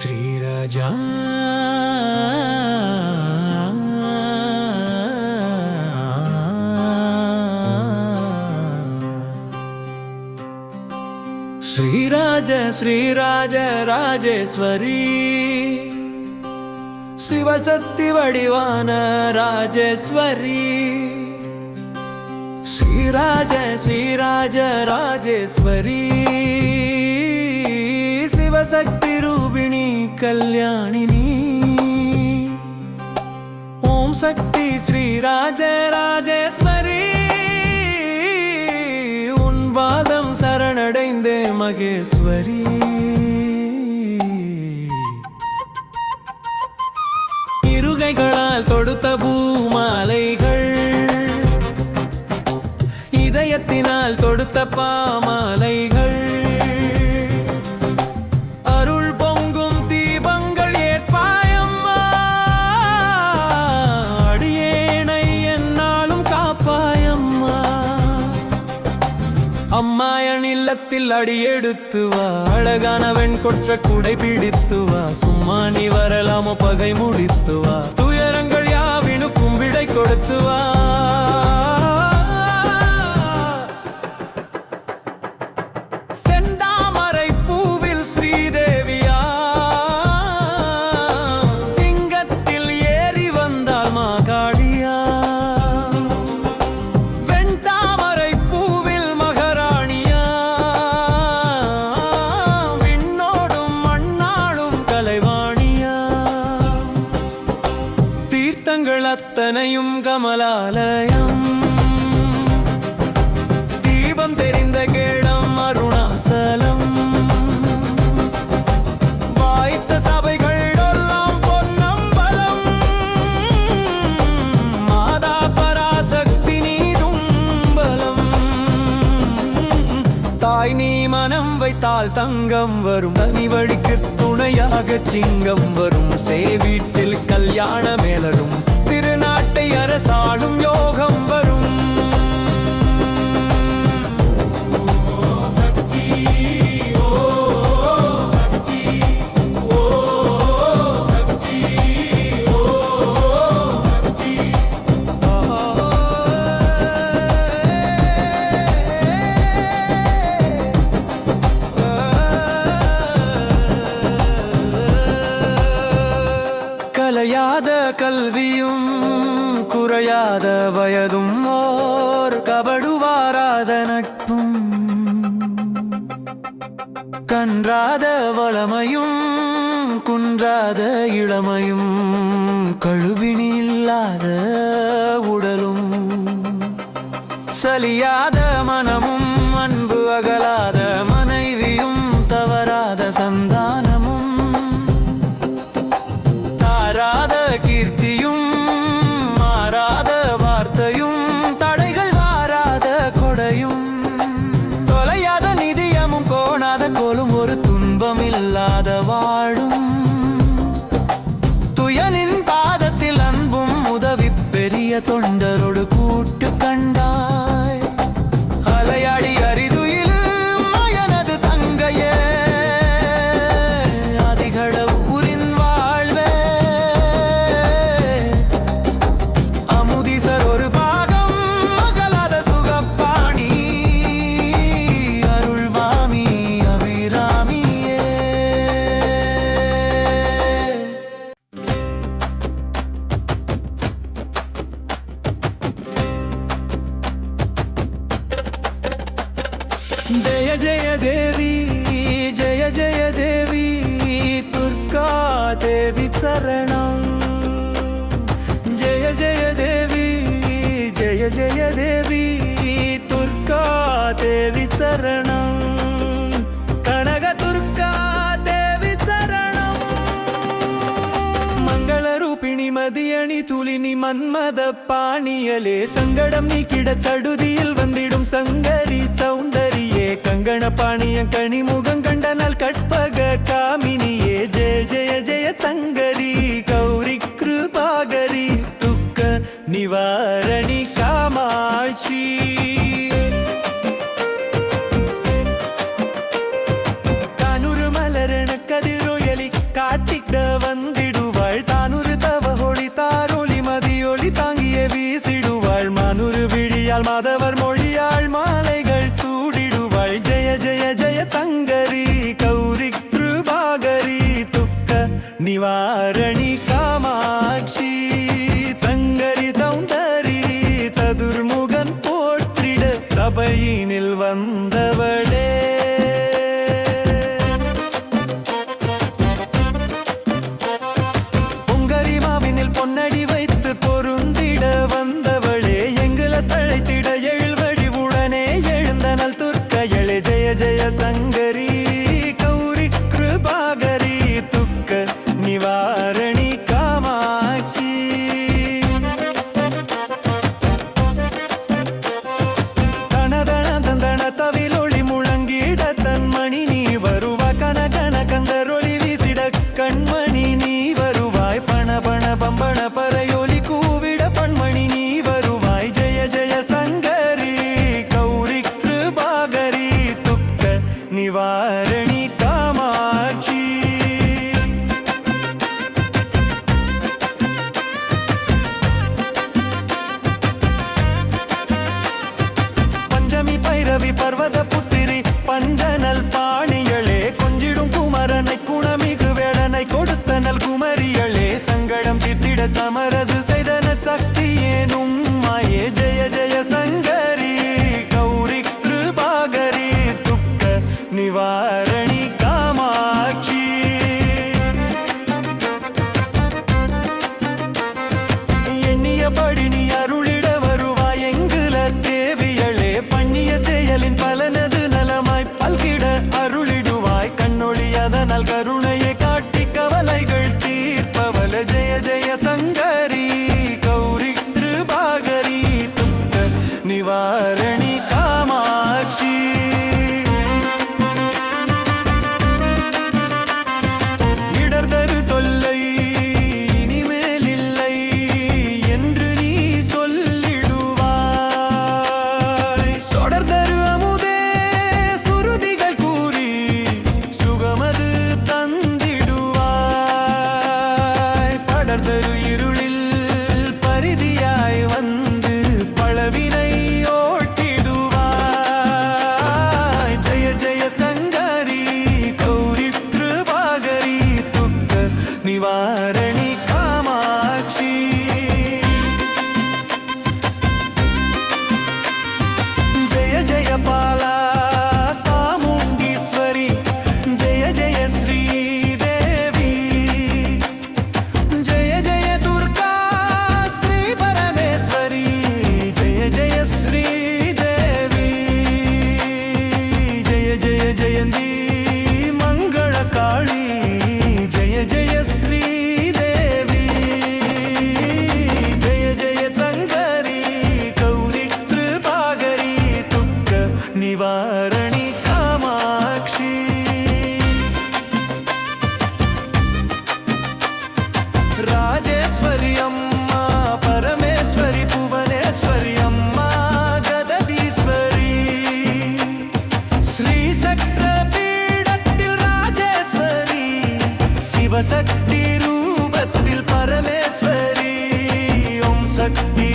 ஸ்ரீராஜா ஸ்ரீராஜ ஸ்ரீராஜ ராஜேஸ்வரி சிவசக்தி வடிவான ராஜேஸ்வரி ஸ்ரீராஜ ஸ்ரீராஜ ராஜேஸ்வரி சிவசக்தி ரூபிணி கல்யாணினி. ஓம் சக்தி ஸ்ரீராஜ ராஜேஸ்வரி. உன் பாதம் சரணடைந்தே மகேஸ்வரி. இருகைகளால் தொடுத்த பூமாலைகள். இதயத்தினால் தொடுத்த பாமாலைகள். இல்லத்தில் அடியெடுத்து வா. அழகான வெண் கொற்ற குடை பிடித்து வா. சும்மா நீ வரலாமோ பகை முடித்து வா. துயரங்கள் யாவினுக்கும் விடை கொடுத்து வா. அத்தனையும் கமலாலயம். தீபம் தெரிந்த கேடம் அருணாசலம். வாய்த்த சபைகள் எல்லாம் பொன்னம்பலம் மாதா பராசக்தி நீரும் பலம். தாய் நீ மனம் வைத்தால் தங்கம் வரும். தனி வழிக்கு துணையாக சிங்கம் வரும். சே வீட்டில் கல்யாண மேலரும் திருநாட்டை அரசாளும் யோகம் வரும். கலையாத கல்வியும் குறையாத வயதும் ஓர் கபடுவாராத நட்பும். கன்றாத வளமையும் குன்றாத இளமையும் கழுவினி இல்லாத உடலும். சலியாத மனமும் அன்பு அகலாத ஜெய தேவி துர்கா தேவி சரணம் கனக துர்கா தேவி சரணம் மங்களரூபிணி மதியணி துளினி மன்மத பாணியலே சங்கடம் நீக்கிட சடுதியில் வந்திடும் சங்கரி சௌந்தரியே கங்கண பாணியம் கனிமுக சபையினில் வந்து விட தமரது செய்தன சக்தியேனும் மாயே ஜெய ஜெய சங்கரி கௌரி கிருபாகரி துக்க நிவாரணி காமாட்சி. எண்ணியபடி நீ அருளிட வருவாய் எங்குல தேவியளே பண்ணிய செயலின் பலனது தொடர்தரு இருளி சிவசக்தி ரூபத்தில் பரமேஸ்வரி ஓம் சக்தி